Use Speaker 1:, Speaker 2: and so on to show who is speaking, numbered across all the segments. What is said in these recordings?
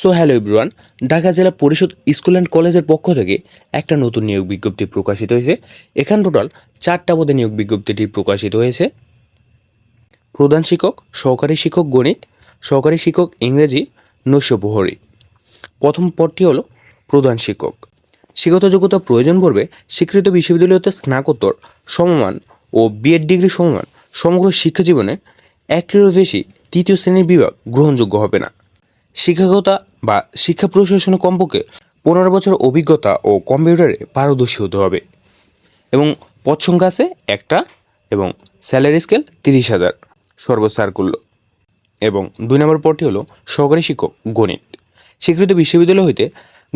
Speaker 1: So hello everyone, Dhaka জেলা পরিষদ school and কলেজের পক্ষ থেকে একটা নতুন নিয়োগ বিজ্ঞপ্তি প্রকাশিত হয়েছে। এখানে টোটাল চারটা পদে নিয়োগ বিজ্ঞপ্তিটি প্রকাশিত হয়েছে। প্রধান শিক্ষক, সহকারী শিক্ষক গণিত, সহকারী শিক্ষক ইংরেজি, নৈশ প্রহরী। প্রথম পদটি হলো প্রধান শিক্ষক। শিক্ষত যোগ্যতা প্রয়োজন পড়বে স্বীকৃত বিশ্ববিদ্যালয়তে স্নাতকোত্তর সমমান ও বিএড ডিগ্রি সমমান সমগ্র শিক্ষা জীবনে একটিরও বেশি তৃতীয় শ্রেণির বিভাগ গ্রহণযোগ্য হবে না। শিক্ষকতা বা শিক্ষা প্রশাসনে কমপক্ষে পনেরো বছর অভিজ্ঞতা ও কম্পিউটারে পারদর্শী হতে হবে। এবং পদ সংখ্যা আছে একটা এবং স্যালারি স্কেল তিরিশ হাজার সর্বসার্কুল্য। এবং দুই নম্বর পদটি হলো সহকারী শিক্ষক গণিত। স্বীকৃত বিশ্ববিদ্যালয় হইতে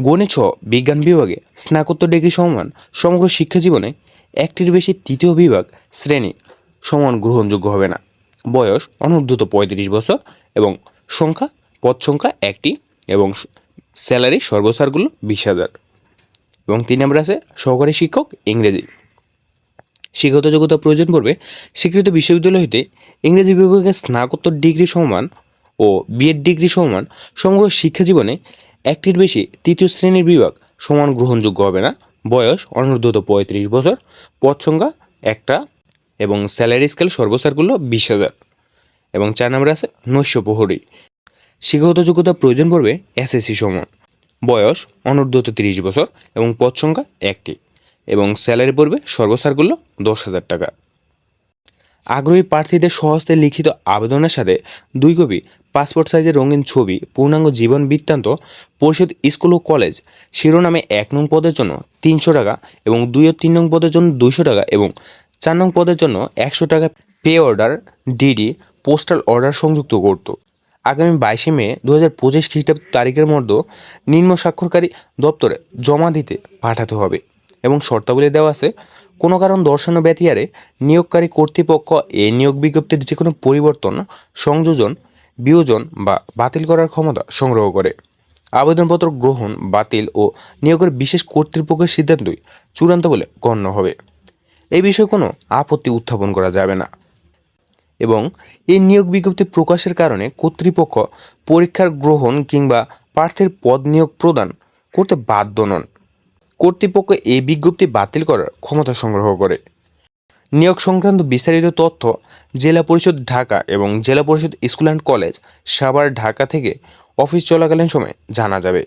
Speaker 1: গণিত সহ বিজ্ঞান বিভাগে স্নাতকোত্তর ডিগ্রি সমান সমগ্র শিক্ষা জীবনে একটির বেশি তৃতীয় বিভাগ শ্রেণি সমান গ্রহণযোগ্য হবে না। বয়স অনূর্ধ্ব পঁয়ত্রিশ বছর এবং সংখ্যা পদ সংখ্যা একটি এবং স্যালারি সর্বসারগুলো বিশ হাজার। এবং তিন নম্বর আছে সহকারী শিক্ষক ইংরেজি। শিক্ষত যোগ্যতা প্রয়োজন পড়বে স্বীকৃত বিশ্ববিদ্যালয় হইতে ইংরেজি বিভাগে স্নাতকোত্তর ডিগ্রি সমান ও বিএড ডিগ্রি সমান সমগ্র শিক্ষা জীবনে একটির বেশি তৃতীয় শ্রেণির বিভাগ সমান গ্রহণযোগ্য হবে না। বয়স অনূর্ধ্ব পঁয়ত্রিশ বছর, পদ সংখ্যা একটা এবং স্যালারি স্কেল সর্বসারগুলো বিশ হাজার। এবং চার নম্বরে আছে নৈশ প্রহরী। শিক্ষাগত যোগ্যতা প্রয়োজন পড়বে এসএসসি সমান। বয়স অনূর্ধ্ব তিরিশ বছর এবং পদ সংখ্যা একটি এবং স্যালারি পড়বে সর্বসারগুলো দশ হাজার টাকা। আগ্রহী প্রার্থীদের সহস্তে লিখিত আবেদনের সাথে দুই কপি পাসপোর্ট সাইজের রঙিন ছবি, পূর্ণাঙ্গ জীবন বৃত্তান্ত, পরিষদ স্কুল ও কলেজ, শিরোনামে এক নং পদের জন্য তিনশো টাকা এবং দুই ও তিন নং পদের জন্য দুইশো টাকা এবং চার নং পদের জন্য একশো টাকা pay order DD postal order সংযুক্ত করত। আগামী বাইশে মে দু হাজার পঁচিশ খ্রিস্টাব্দ তারিখের মধ্যে নিম্ন স্বাক্ষরকারী দপ্তরে জমা দিতে পাঠাতে হবে এবং শর্তাবলী দেওয়া আছে, কোনো কারণ দর্শানো ব্যতিয়ারে নিয়োগকারী কর্তৃপক্ষ এই নিয়োগ বিজ্ঞপ্তির যে কোনো পরিবর্তন, সংযোজন, বিয়োজন বা বাতিল করার ক্ষমতা সংগ্রহ করে। আবেদনপত্র গ্রহণ, বাতিল ও নিয়োগের বিশেষ কর্তৃপক্ষের সিদ্ধান্তই চূড়ান্ত বলে গণ্য হবে। এই বিষয়ে কোনো আপত্তি উত্থাপন করা যাবে না। এবং এই নিয়োগ বিজ্ঞপ্তি প্রকাশের কারণে কর্তৃপক্ষ পরীক্ষার গ্রহণ কিংবা প্রার্থীর পদ নিয়োগ প্রদান করতে বাধ্য নন। কর্তৃপক্ষ এই বিজ্ঞপ্তি বাতিল করার ক্ষমতা সংগ্রহ করে। নিয়োগ সংক্রান্ত বিস্তারিত তথ্য জেলা পরিষদ ঢাকা এবং Zilla Parishad school and college Savar Dhaka থেকে অফিস চলাকালীন সময় জানা যাবে।